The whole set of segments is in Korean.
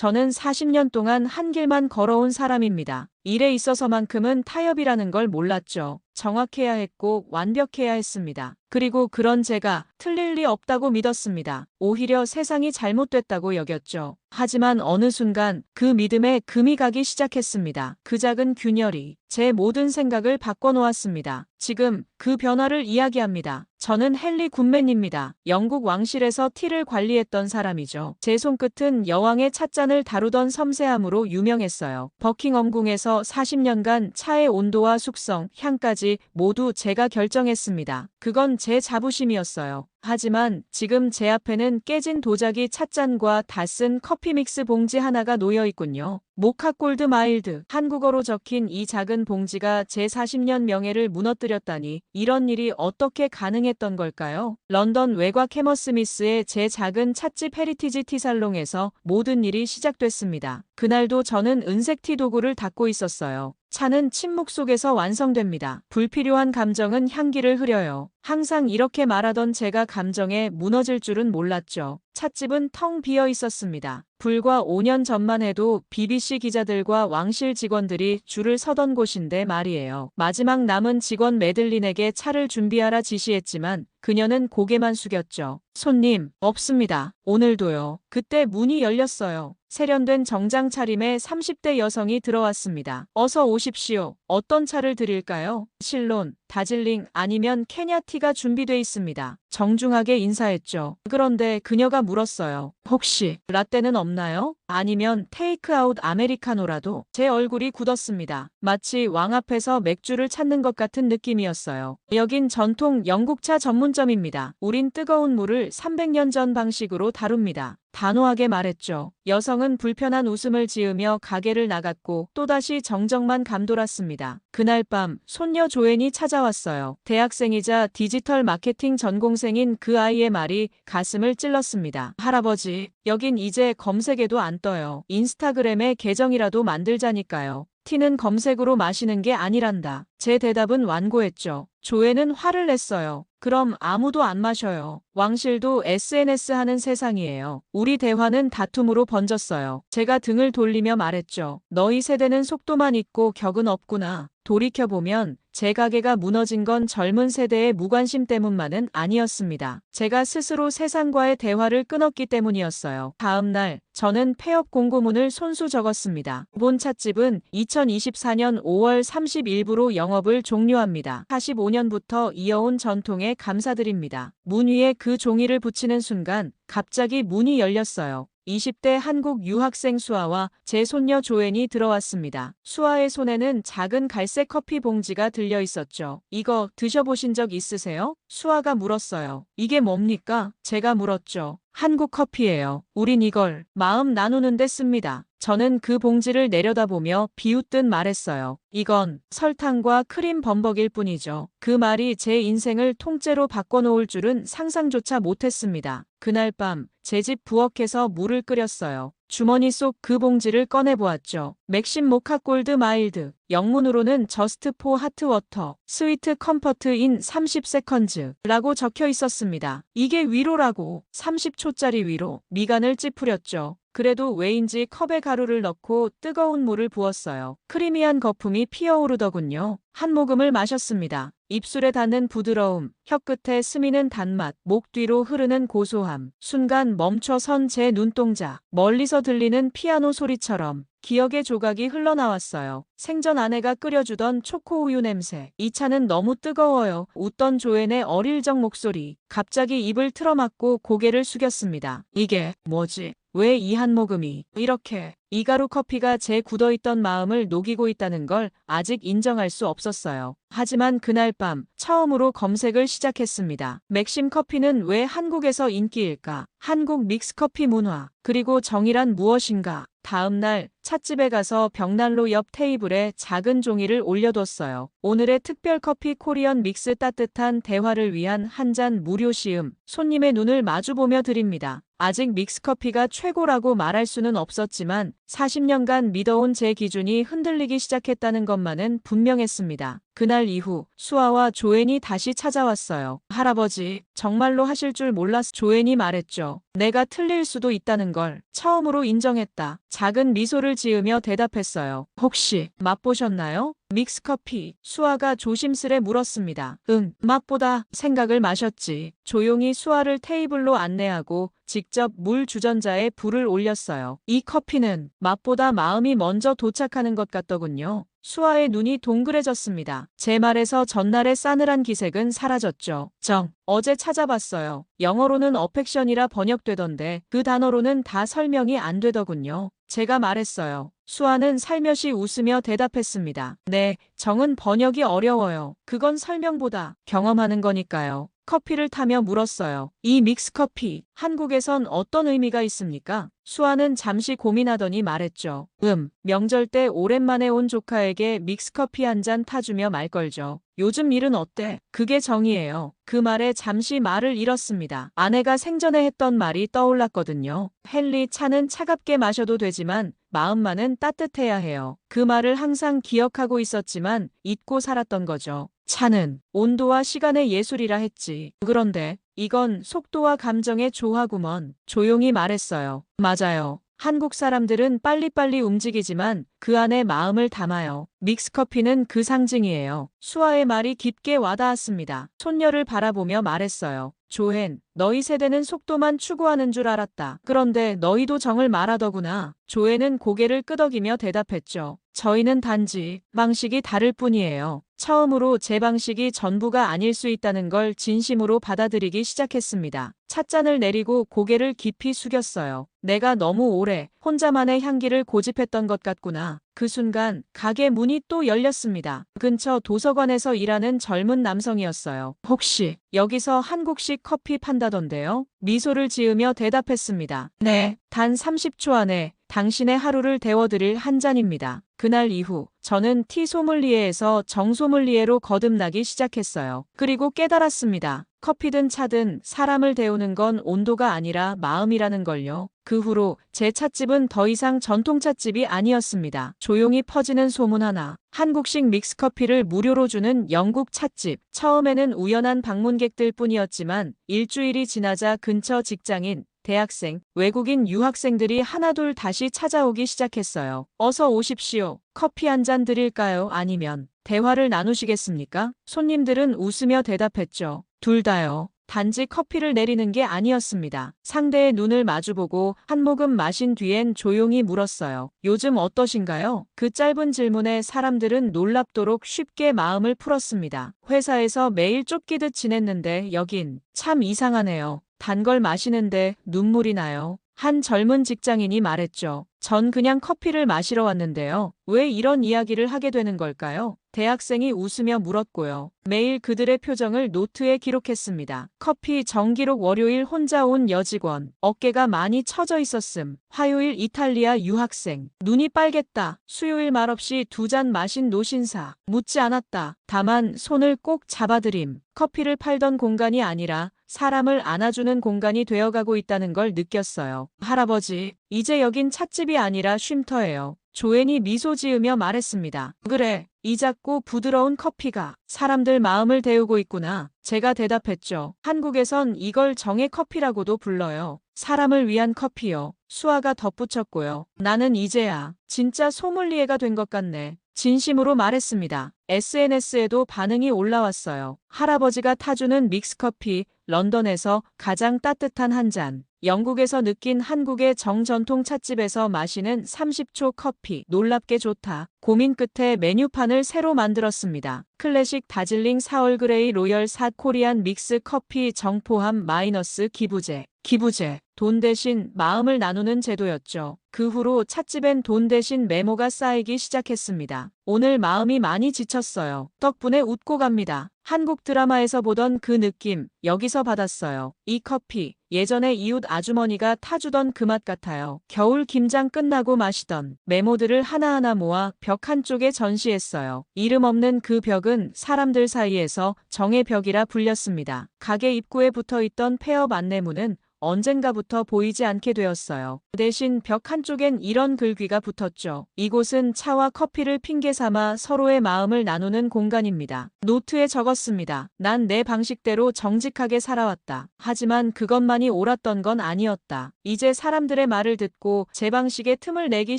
저는 40년 동안 한 길만 걸어온 사람입니다. 일에 있어서만큼은 타협이라는 걸 몰랐죠. 정확해야 했고 완벽해야 했습니다. 그리고 그런 제가 틀릴 리 없다고 믿었습니다. 오히려 세상이 잘못됐다고 여겼죠. 하지만 어느 순간 그 믿음에 금이 가기 시작했습니다. 그 작은 균열이 제 모든 생각을 바꿔놓았습니다. 지금 그 변화를 이야기합니다. 저는 헨리 굿맨입니다. 영국 왕실에서 티를 관리했던 사람이죠. 제 손끝은 여왕의 찻잔을 다루던 섬세함으로 유명했어요. 버킹엄궁에서 40년간 차의 온도와 숙성, 향까지 모두 제가 결정했습니다. 그건 제 자부심이었어요. 하지만 지금 제 앞에는 깨진 도자기 찻잔과 다 쓴 커피 믹스 봉지 하나가 놓여 있군요. 모카 골드 마일드. 한국어로 적힌 이 작은 봉지가 제 40년 명예를 무너뜨렸다니 이런 일이 어떻게 가능했던 걸까요? 런던 외곽 해머스미스의 제 작은 찻집 헤리티지 티살롱에서 모든 일이 시작됐습니다. 그날도 저는 은색 티 도구를 닦고 있었어요. 차는 침묵 속에서 완성됩니다. 불필요한 감정은 향기를 흐려요. 항상 이렇게 말하던 제가 감정에 무너질 줄은 몰랐죠. 찻집은 텅 비어 있었습니다. 불과 5년 전만 해도 BBC 기자들과 왕실 직원들이 줄을 서던 곳인데 말이에요. 마지막 남은 직원 메들린에게 차를 준비하라 지시했지만 그녀는 고개만 숙였죠. 손님, 없습니다. 오늘도요. 그때 문이 열렸어요. 세련된 정장 차림의 30대 여성이 들어왔습니다. 어서 오십시오. 어떤 차를 드릴까요? 실론, 다질링 아니면 케냐티가 준비돼 있습니다. 정중하게 인사했죠. 그런데 그녀가 물었어요. 혹시 라떼는 없나요? 아니면 테이크아웃 아메리카노라도 제 얼굴이 굳었습니다. 마치 왕 앞에서 맥주를 찾는 것 같은 느낌이었어요. 여긴 전통 영국차 전문점입니다. 우린 뜨거운 물을 300년 전 방식으로 다룹니다. 단호하게 말했죠. 여성은 불편한 웃음을 지으며 가게를 나갔고 또다시 정적만 감돌았습니다. 그날 밤 손녀 조앤이 찾아왔어요. 대학생이자 디지털 마케팅 전공생인 그 아이의 말이 가슴을 찔렀습니다. 할아버지, 여긴 이제 검색에도 안 떠요. 인스타그램에 계정이라도 만들자니까요. 티는 검색으로 마시는 게 아니란다. 제 대답은 완고했죠. 조회는 화를 냈어요. 그럼 아무도 안 마셔요. 왕실도 SNS 하는 세상이에요. 우리 대화는 다툼으로 번졌어요. 제가 등을 돌리며 말했죠. 너희 세대는 속도만 있고 격은 없구나. 돌이켜보면 제 가게가 무너진 건 젊은 세대의 무관심 때문만은 아니었습니다. 제가 스스로 세상과의 대화를 끊었기 때문이었어요. 다음 날 저는 폐업 공고문을 손수 적었습니다. 본 찻집은 2024년 5월 30일부로 영업을 종료합니다. 45년부터 이어온 전통에 감사드립니다. 문 위에 그 종이를 붙이는 순간 갑자기 문이 열렸어요. 20대 한국 유학생 수아와 제 손녀 조앤이 들어왔습니다. 수아의 손에는 작은 갈색 커피 봉지가 들려 있었죠. 이거 드셔보신 적 있으세요? 수아가 물었어요. 이게 뭡니까? 제가 물었죠. 한국 커피예요. 우린 이걸 마음 나누는 데 씁니다. 저는 그 봉지를 내려다보며 비웃듯 말했어요. 이건 설탕과 크림 범벅일 뿐이죠. 그 말이 제 인생을 통째로 바꿔놓을 줄은 상상조차 못했습니다. 그날 밤 제 집 부엌에서 물을 끓였어요. 주머니 속 그 봉지를 꺼내보았죠. 맥심 모카 골드 마일드. 영문으로는 저스트 포 하트 워터, 스위트 컴퍼트 인 30세컨즈 라고 적혀 있었습니다. 이게 위로라고 30초짜리 위로 미간을 찌푸렸죠. 그래도 왜인지 컵에 가루를 넣고 뜨거운 물을 부었어요. 크리미한 거품이 피어오르더군요. 한 모금을 마셨습니다. 입술에 닿는 부드러움, 혀끝에 스미는 단맛, 목 뒤로 흐르는 고소함. 순간 멈춰선 제 눈동자. 멀리서 들리는 피아노 소리처럼 기억의 조각이 흘러나왔어요. 생전 아내가 끓여주던 초코우유 냄새. 이 차는 너무 뜨거워요. 웃던 조앤의 어릴 적 목소리. 갑자기 입을 틀어막고 고개를 숙였습니다. 이게 뭐지? 왜 이 한 모금이 이렇게 이가루 커피가 제 굳어있던 마음을 녹이고 있다는 걸 아직 인정할 수 없었어요. 하지만 그날 밤 처음으로 검색을 시작했습니다. 맥심 커피는 왜 한국에서 인기일까? 한국 믹스커피 문화, 그리고 정의란 무엇인가? 다음 날 찻집에 가서 벽난로 옆 테이블에 작은 종이를 올려뒀어요. 오늘의 특별 커피 코리언 믹스 따뜻한 대화를 위한 한 잔 무료 시음. 손님의 눈을 마주보며 드립니다. 아직 믹스커피가 최고라고 말할 수는 없었지만 40년간 믿어온 제 기준이 흔들리기 시작했다는 것만은 분명했습니다. 그날 이후 수아와 조앤이 다시 찾아왔어요. 할아버지, 정말로 하실 줄 몰랐 조앤이 말했죠. 내가 틀릴 수도 있다는 걸 처음으로 인정했다. 작은 미소를 지으며 대답했어요. 혹시 맛보셨나요? 믹스커피. 수아가 조심스레 물었습니다. 응, 맛보다 생각을 마셨지. 조용히 수아를 테이블로 안내하고 직접 물 주전자에 불을 올렸어요. 이 커피는 맛보다 마음이 먼저 도착하는 것 같더군요. 수아의 눈이 동그래졌습니다. 제 말에서 전날의 싸늘한 기색은 사라졌죠. 정, 어제 찾아봤어요. 영어로는 어펙션이라 번역되던데 그 단어로는 다 설명이 안 되더군요. 제가 말했어요. 수아는 살며시 웃으며 대답했습니다. 네, 정은 번역이 어려워요. 그건 설명보다 경험하는 거니까요. 커피를 타며 물었어요. 이 믹스커피, 한국에선 어떤 의미가 있습니까? 수아는 잠시 고민하더니 말했죠. 음, 명절 때 오랜만에 온 조카에게 믹스커피 한 잔 타주며 말 걸죠. 요즘 일은 어때? 그게 정이에요. 그 말에 잠시 말을 잃었습니다. 아내가 생전에 했던 말이 떠올랐거든요. 헨리 차는 차갑게 마셔도 되지만 마음만은 따뜻해야 해요. 그 말을 항상 기억하고 있었지만 잊고 살았던 거죠. 차는 온도와 시간의 예술이라 했지. 그런데 이건 속도와 감정의 조화구먼. 조용히 말했어요. 맞아요. 한국 사람들은 빨리빨리 움직이지만 그 안에 마음을 담아요. 믹스커피는 그 상징이에요. 수아의 말이 깊게 와닿았습니다. 손녀를 바라보며 말했어요. 조헨, 너희 세대는 속도만 추구하는 줄 알았다. 그런데 너희도 정을 말하더구나. 조헨은 고개를 끄덕이며 대답했죠. 저희는 단지 방식이 다를 뿐이에요. 처음으로 제 방식이 전부가 아닐 수 있다는 걸 진심으로 받아들이기 시작했습니다. 찻잔을 내리고 고개를 깊이 숙였어요. 내가 너무 오래 혼자만의 향기를 고집했던 것 같구나. 그 순간 가게 문이 또 열렸습니다. 근처 도서관에서 일하는 젊은 남성이었어요. 혹시 여기서 한국식 커피 판다던데요? 미소를 지으며 대답했습니다. 네, 단 30초 안에 당신의 하루를 데워드릴 한 잔입니다. 그날 이후 저는 티 소믈리에에서 정 소믈리에로 거듭나기 시작했어요. 그리고 깨달았습니다. 커피든 차든 사람을 데우는 건 온도가 아니라 마음이라는 걸요. 그 후로 제 찻집은 더 이상 전통 찻집이 아니었습니다. 조용히 퍼지는 소문 하나. 한국식 믹스커피를 무료로 주는 영국 찻집. 처음에는 우연한 방문객들 뿐이었지만 일주일이 지나자 근처 직장인, 대학생, 외국인 유학생들이 하나둘 다시 찾아오기 시작했어요. 어서 오십시오. 커피 한 잔 드릴까요? 아니면 대화를 나누시겠습니까? 손님들은 웃으며 대답했죠. 둘 다요. 단지 커피를 내리는 게 아니었습니다. 상대의 눈을 마주보고 한 모금 마신 뒤엔 조용히 물었어요. 요즘 어떠신가요? 그 짧은 질문에 사람들은 놀랍도록 쉽게 마음을 풀었습니다. 회사에서 매일 쫓기듯 지냈는데 여긴 참 이상하네요. 단 걸 마시는데 눈물이 나요. 한 젊은 직장인이 말했죠. 전 그냥 커피를 마시러 왔는데요. 왜 이런 이야기를 하게 되는 걸까요? 대학생이 웃으며 물었고요. 매일 그들의 표정을 노트에 기록했습니다. 커피 정기록 월요일 혼자 온 여직원. 어깨가 많이 처져 있었음. 화요일 이탈리아 유학생. 눈이 빨겠다. 수요일 말없이 두 잔 마신 노신사. 묻지 않았다. 다만 손을 꼭 잡아드림. 커피를 팔던 공간이 아니라 사람을 안아주는 공간이 되어가고 있다는 걸 느꼈어요. 할아버지, 이제 여긴 찻집이 아니라 쉼터예요. 조앤이 미소 지으며 말했습니다. 그래, 이 작고 부드러운 커피가 사람들 마음을 데우고 있구나. 제가 대답했죠. 한국에선 이걸 정의 커피라고도 불러요. 사람을 위한 커피요. 수아가 덧붙였고요. 나는 이제야 진짜 소믈리에가 된 것 같네. 진심으로 말했습니다. SNS에도 반응이 올라왔어요. 할아버지가 타주는 믹스커피, 런던에서 가장 따뜻한 한 잔. 영국에서 느낀 한국의 정전통 찻집에서 마시는 30초 커피. 놀랍게 좋다. 고민 끝에 메뉴판을 새로 만들었습니다. 클래식 다즐링 4월 그레이 로열 사 코리안 믹스 커피 정포함 마이너스 기부제. 기부제. 돈 대신 마음을 나누는 제도였죠. 그 후로 찻집엔 돈 대신 메모가 쌓이기 시작했습니다. 오늘 마음이 많이 지쳤어요. 덕분에 웃고 갑니다. 한국 드라마에서 보던 그 느낌, 여기서 받았어요. 이 커피, 예전에 이웃 아주머니가 타주던 그 맛 같아요. 겨울 김장 끝나고 마시던 메모들을 하나하나 모아 벽 한쪽에 전시했어요. 이름 없는 그 벽은 사람들 사이에서 정의 벽이라 불렸습니다. 가게 입구에 붙어 있던 폐업 안내문은 언젠가부터 보이지 않게 되었어요. 대신 벽 한쪽엔 이런 글귀가 붙었죠. 이곳은 차와 커피를 핑계 삼아 서로의 마음을 나누는 공간입니다. 노트에 적었습니다. 난 내 방식대로 정직하게 살아왔다. 하지만 그것만이 옳았던 건 아니었다. 이제 사람들의 말을 듣고 제 방식의 틈을 내기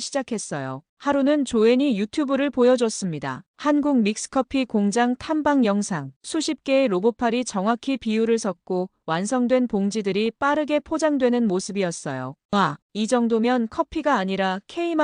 시작했어요. 하루는 조앤이 유튜브를 보여줬습니다. 한국 믹스커피 공장 탐방 영상. 수십 개의 로봇팔이 정확히 비율을 섞고 완성된 봉지들이 빠르게 포장되는 모습이었어요. 와, 이 정도면 커피가 아니라 K-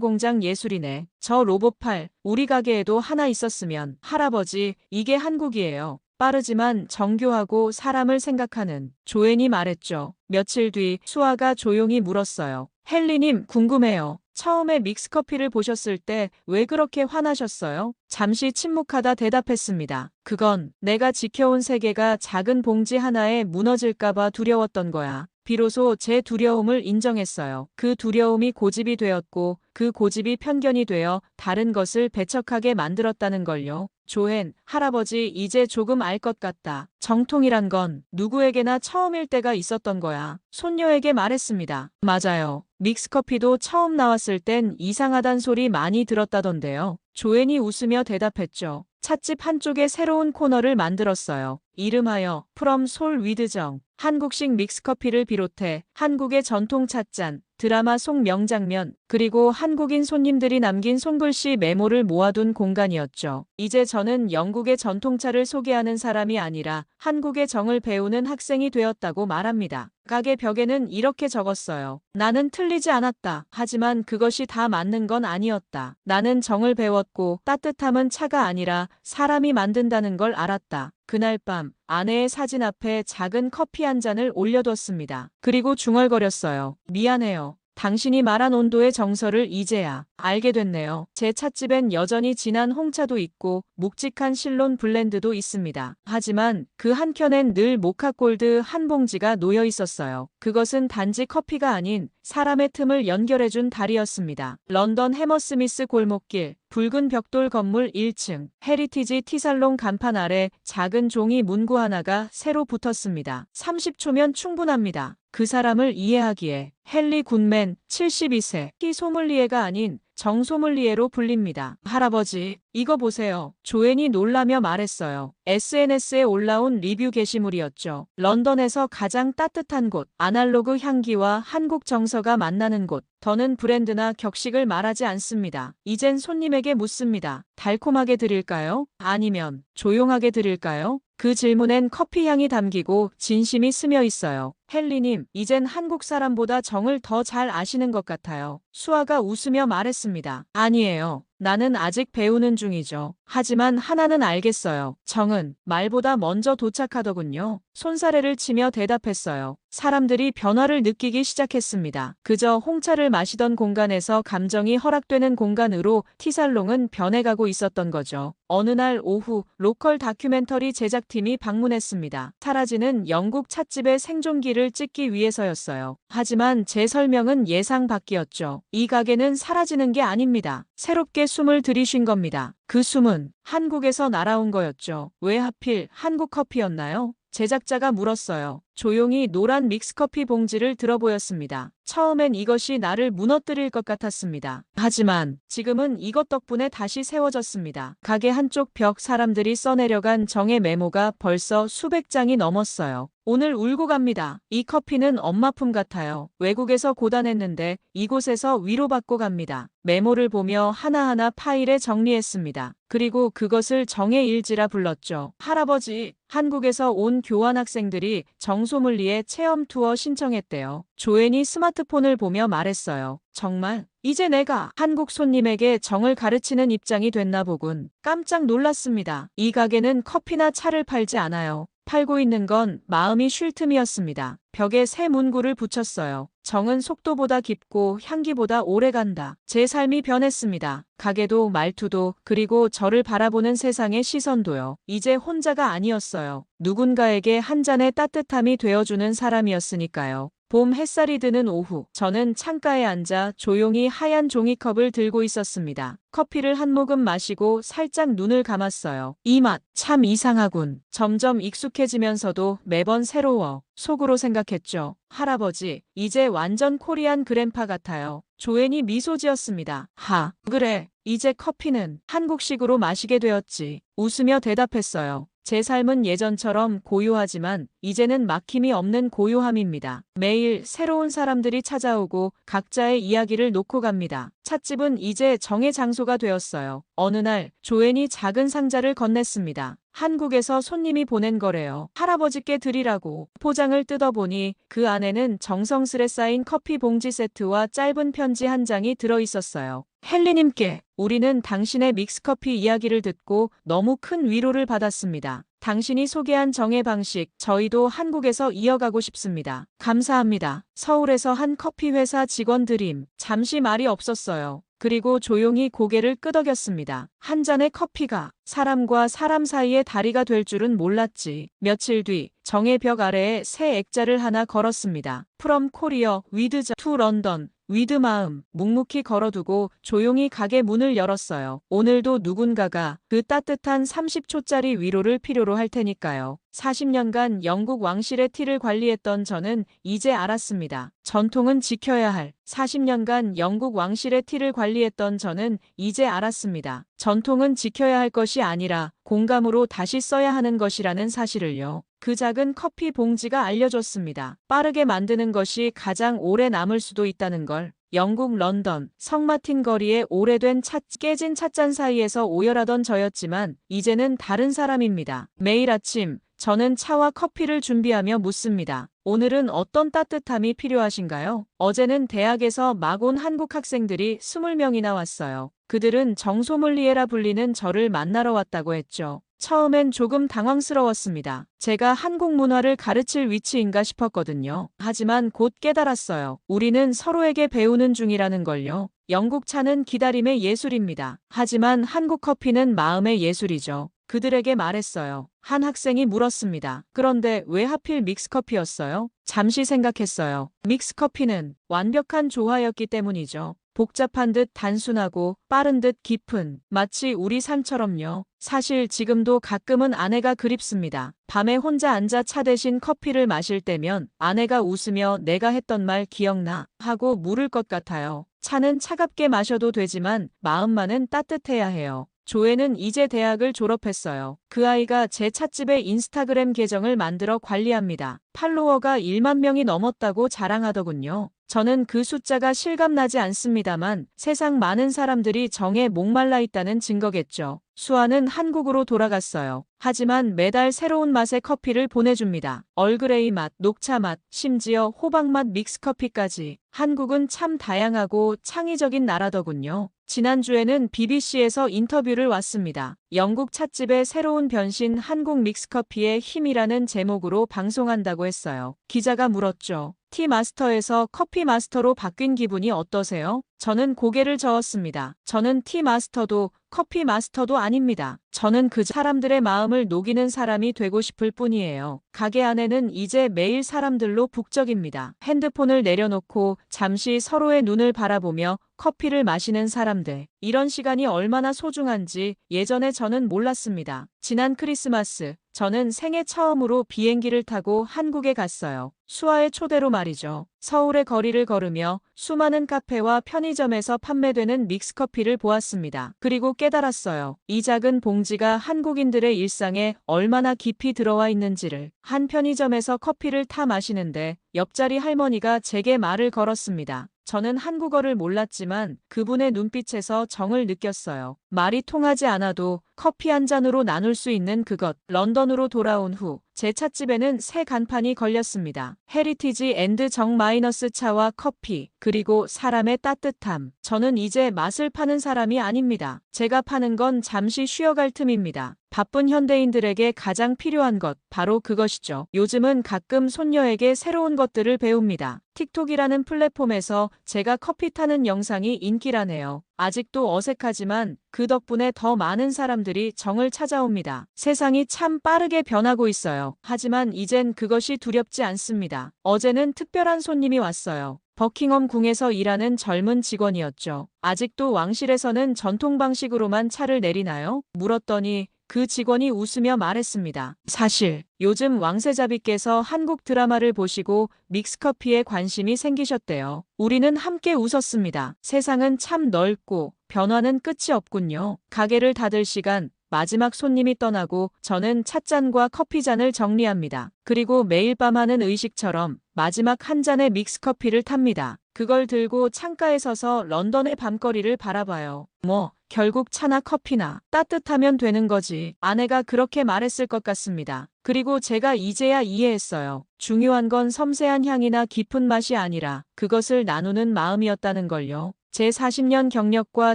공장 예술이네. 저 로봇팔, 우리 가게에도 하나 있었으면. 할아버지, 이게 한국이에요. 빠르지만 정교하고 사람을 생각하는 조앤이 말했죠. 며칠 뒤 수아가 조용히 물었어요. 헨리님 궁금해요. 처음에 믹스커피를 보셨을 때 왜 그렇게 화나셨어요? 잠시 침묵하다 대답했습니다. 그건 내가 지켜온 세계가 작은 봉지 하나에 무너질까봐 두려웠던 거야. 비로소 제 두려움을 인정했어요. 그 두려움이 고집이 되었고 그 고집이 편견이 되어 다른 것을 배척하게 만들었다는 걸요. 조앤, 할아버지 이제 조금 알 것 같다. 정통이란 건 누구에게나 처음일 때가 있었던 거야. 손녀에게 말했습니다. 맞아요. 믹스커피도 처음 나왔을 땐 이상하단 소리 많이 들었다던데요. 조앤이 웃으며 대답했죠. 찻집 한쪽에 새로운 코너를 만들었어요. 이름하여 프롬 솔 위드정. 한국식 믹스커피를 비롯해 한국의 전통 찻잔, 드라마 속 명장면, 그리고 한국인 손님들이 남긴 손글씨 메모를 모아둔 공간이었죠. 이제 저는 영국의 전통차를 소개하는 사람이 아니라 한국의 정을 배우는 학생이 되었다고 말합니다. 가게 벽에는 이렇게 적었어요. 나는 틀리지 않았다. 하지만 그것이 다 맞는 건 아니었다. 나는 정을 배웠고 따뜻함은 차가 아니라 사람이 만든다는 걸 알았다. 그날 밤 아내의 사진 앞에 작은 커피 한 잔을 올려뒀습니다. 그리고 중얼거렸어요. 미안해요. 당신이 말한 온도의 정서를 이제야 알게 됐네요. 제 찻집엔 여전히 진한 홍차도 있고 묵직한 실론 블렌드도 있습니다. 하지만 그 한켠엔 늘 모카골드 한 봉지가 놓여 있었어요. 그것은 단지 커피가 아닌 사람의 틈을 연결해준 달이었습니다. 런던 해머스미스 골목길, 붉은 벽돌 건물 1층, 헤리티지 티살롱 간판 아래 작은 종이 문구 하나가 새로 붙었습니다. 30초면 충분합니다. 그 사람을 이해하기에 헨리 굿맨 72세 키 소믈리에가 아닌 정소믈리에로 불립니다. 할아버지, 이거 보세요. 조앤이 놀라며 말했어요. SNS에 올라온 리뷰 게시물이었죠. 런던에서 가장 따뜻한 곳, 아날로그 향기와 한국 정서가 만나는 곳. 더는 브랜드나 격식을 말하지 않습니다. 이젠 손님에게 묻습니다. 달콤하게 드릴까요? 아니면 조용하게 드릴까요? 그 질문엔 커피 향이 담기고 진심이 스며 있어요. 헨리님, 이젠 한국 사람보다 정을 더 잘 아시는 것 같아요. 수아가 웃으며 말했습니다. 아니에요. 나는 아직 배우는 중이죠. 하지만 하나는 알겠어요. 정은 말보다 먼저 도착하더군요. 손사래를 치며 대답했어요. 사람들이 변화를 느끼기 시작했습니다. 그저 홍차를 마시던 공간에서 감정이 허락되는 공간으로 티살롱은 변해가고 있었던 거죠. 어느 날 오후 로컬 다큐멘터리 제작팀이 방문했습니다. 사라지는 영국 찻집의 생존기를 찍기 위해서였어요. 하지만 제 설명은 예상 밖이었죠. 이 가게는 사라지는 게 아닙니다. 새롭게 숨을 들이쉰 겁니다. 그 숨은 한국에서 날아온 거였죠. 왜 하필 한국 커피였나요? 제작자가 물었어요. 조용히 노란 믹스커피 봉지를 들어보였습니다. 처음엔 이것이 나를 무너뜨릴 것 같았습니다. 하지만 지금은 이것 덕분에 다시 세워졌습니다. 가게 한쪽 벽 사람들이 써내려간 정의 메모가 벌써 수백 장이 넘었어요. 오늘 울고 갑니다. 이 커피는 엄마 품 같아요. 외국에서 고단했는데 이곳에서 위로받고 갑니다. 메모를 보며 하나하나 파일에 정리했습니다. 그리고 그것을 정의 일지라 불렀죠. 할아버지, 한국에서 온 교환 학생들이 정 소물리에 체험 투어 신청했대요. 조앤이 스마트폰을 보며 말했어요. 정말 이제 내가 한국 손님에게 정을 가르치는 입장이 됐나 보군. 깜짝 놀랐습니다. 이 가게는 커피나 차를 팔지 않아요. 팔고 있는 건 마음이 쉴 틈이었습니다. 벽에 새 문구를 붙였어요. 정은 속도보다 깊고 향기보다 오래 간다. 제 삶이 변했습니다. 가게도 말투도 그리고 저를 바라보는 세상의 시선도요. 이제 혼자가 아니었어요. 누군가에게 한 잔의 따뜻함이 되어주는 사람이었으니까요. 봄 햇살이 드는 오후, 저는 창가에 앉아 조용히 하얀 종이컵을 들고 있었습니다. 커피를 한 모금 마시고 살짝 눈을 감았어요. 이 맛, 참 이상하군. 점점 익숙해지면서도 매번 새로워. 속으로 생각했죠. 할아버지, 이제 완전 코리안 그랜파 같아요. 조앤이 미소 지었습니다. 하, 그래. 이제 커피는 한국식으로 마시게 되었지. 웃으며 대답했어요. 제 삶은 예전처럼 고요하지만 이제는 막힘이 없는 고요함입니다. 매일 새로운 사람들이 찾아오고 각자의 이야기를 놓고 갑니다. 찻집은 이제 정의 장소가 되었어요. 어느 날 조앤이 작은 상자를 건넸습니다. 한국에서 손님이 보낸 거래요. 할아버지께 드리라고. 포장을 뜯어보니 그 안에는 정성스레 쌓인 커피 봉지 세트와 짧은 편지 한 장이 들어 있었어요. 헨리님께 우리는 당신의 믹스커피 이야기를 듣고 너무 큰 위로를 받았습니다. 당신이 소개한 정의 방식, 저희도 한국에서 이어가고 싶습니다. 감사합니다. 서울에서 한 커피 회사 직원 드림. 잠시 말이 없었어요. 그리고 조용히 고개를 끄덕였습니다. 한 잔의 커피가 사람과 사람 사이의 다리가 될 줄은 몰랐지. 며칠 뒤 정의 벽 아래에 새 액자를 하나 걸었습니다. 프롬 코리어 위드 투 런던 위드 마음 묵묵히 걸어두고 조용히 가게 문을 열었어요. 오늘도 누군가가 그 따뜻한 30초짜리 위로를 필요로 할 테니까요. 40년간 영국 왕실의 티를 관리했던 저는 이제 알았습니다. 전통은 지켜야 할 40년간 영국 왕실의 티를 관리했던 저는 이제 알았습니다. 전통은 지켜야 할 것이 아니라 공감으로 다시 써야 하는 것이라는 사실을요. 그 작은 커피 봉지가 알려줬습니다. 빠르게 만드는 것이 가장 오래 남을 수도 있다는 걸. 영국 런던 성마틴 거리의 오래된 찻 깨진 찻잔 사이에서 오열하던 저였지만 이제는 다른 사람입니다. 매일 아침 저는 차와 커피를 준비하며 묻습니다. 오늘은 어떤 따뜻함이 필요하신가요? 어제는 대학에서 막 온 한국 학생들이 20명이나 왔어요. 그들은 정소믈리에라 불리는 저를 만나러 왔다고 했죠. 처음엔 조금 당황스러웠습니다. 제가 한국 문화를 가르칠 위치인가 싶었거든요. 하지만 곧 깨달았어요. 우리는 서로에게 배우는 중이라는 걸요. 영국 차는 기다림의 예술입니다. 하지만 한국 커피는 마음의 예술이죠. 그들에게 말했어요. 한 학생이 물었습니다. 그런데 왜 하필 믹스커피였어요? 잠시 생각했어요. 믹스커피는 완벽한 조화였기 때문이죠. 복잡한 듯 단순하고 빠른 듯 깊은 마치 우리 삶처럼요. 사실 지금도 가끔은 아내가 그립습니다. 밤에 혼자 앉아 차 대신 커피를 마실 때면 아내가 웃으며 내가 했던 말 기억나 하고 물을 것 같아요. 차는 차갑게 마셔도 되지만 마음만은 따뜻해야 해요. 조에는 이제 대학을 졸업했어요. 그 아이가 제 찻집의 인스타그램 계정을 만들어 관리합니다. 팔로워가 1만 명이 넘었다고 자랑하더군요. 저는 그 숫자가 실감나지 않습니다만 세상 많은 사람들이 정에 목말라 있다는 증거겠죠. 수아는 한국으로 돌아갔어요. 하지만 매달 새로운 맛의 커피를 보내줍니다. 얼그레이 맛, 녹차 맛, 심지어 호박 맛 믹스커피까지. 한국은 참 다양하고 창의적인 나라더군요. 지난주에는 BBC에서 인터뷰를 왔습니다. 영국 찻집의 새로운 변신 한국 믹스커피의 힘이라는 제목으로 방송한다고 했어요. 기자가 물었죠. 티 마스터에서 커피 마스터로 바뀐 기분이 어떠세요? 저는 고개를 저었습니다. 저는 티 마스터도 커피 마스터도 아닙니다. 저는 그 사람들의 마음을 녹이는 사람이 되고 싶을 뿐이에요. 가게 안에는 이제 매일 사람들로 북적입니다. 핸드폰을 내려놓고 잠시 서로의 눈을 바라보며 커피를 마시는 사람들. 이런 시간이 얼마나 소중한지 예전에 저는 몰랐습니다. 지난 크리스마스, 저는 생애 처음으로 비행기를 타고 한국에 갔어요. 수아의 초대로 말이죠. 서울의 거리를 걸으며 수많은 카페와 편의점에서 판매되는 믹스커피를 보았습니다. 그리고 깨달았어요. 이 작은 봉지가 한국인들의 일상에 얼마나 깊이 들어와 있는지를. 한 편의점에서 커피를 타 마시는데 옆자리 할머니가 제게 말을 걸었습니다. 저는 한국어를 몰랐지만 그분의 눈빛에서 정을 느꼈어요. 말이 통하지 않아도 커피 한 잔으로 나눌 수 있는 그것. 런던으로 돌아온 후제 찻집에는 새 간판이 걸렸습니다. 헤리티지 앤드 정 마이너스 차와 커피, 그리고 사람의 따뜻함. 저는 이제 맛을 파는 사람이 아닙니다. 제가 파는 건 잠시 쉬어갈 틈입니다. 바쁜 현대인들에게 가장 필요한 것, 바로 그것이죠. 요즘은 가끔 손녀에게 새로운 것들을 배웁니다. 틱톡이라는 플랫폼에서 제가 커피 타는 영상이 인기라네요. 아직도 어색하지만 그 덕분에 더 많은 사람들이 정을 찾아옵니다. 세상이 참 빠르게 변하고 있어요. 하지만 이젠 그것이 두렵지 않습니다. 어제는 특별한 손님이 왔어요. 버킹엄 궁에서 일하는 젊은 직원이었죠. 아직도 왕실에서는 전통 방식으로만 차를 내리나요? 물었더니 그 직원이 웃으며 말했습니다. 사실 요즘 왕세자비께서 한국 드라마를 보시고 믹스커피에 관심이 생기셨대요. 우리는 함께 웃었습니다. 세상은 참 넓고 변화는 끝이 없군요. 가게를 닫을 시간 마지막 손님이 떠나고 저는 찻잔과 커피잔을 정리합니다. 그리고 매일 밤 하는 의식처럼 마지막 한 잔의 믹스커피를 탑니다. 그걸 들고 창가에 서서 런던의 밤거리를 바라봐요. 뭐, 결국 차나 커피나 따뜻하면 되는 거지. 아내가 그렇게 말했을 것 같습니다. 그리고 제가 이제야 이해했어요. 중요한 건 섬세한 향이나 깊은 맛이 아니라 그것을 나누는 마음이었다는 걸요. 제 40년 경력과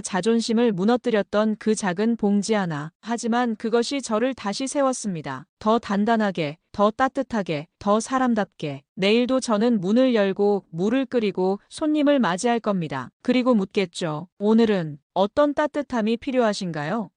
자존심을 무너뜨렸던 그 작은 봉지 하나. 하지만 그것이 저를 다시 세웠습니다. 더 단단하게, 더 따뜻하게, 더 사람답게. 내일도 저는 문을 열고 물을 끓이고 손님을 맞이할 겁니다. 그리고 묻겠죠. 오늘은 어떤 따뜻함이 필요하신가요?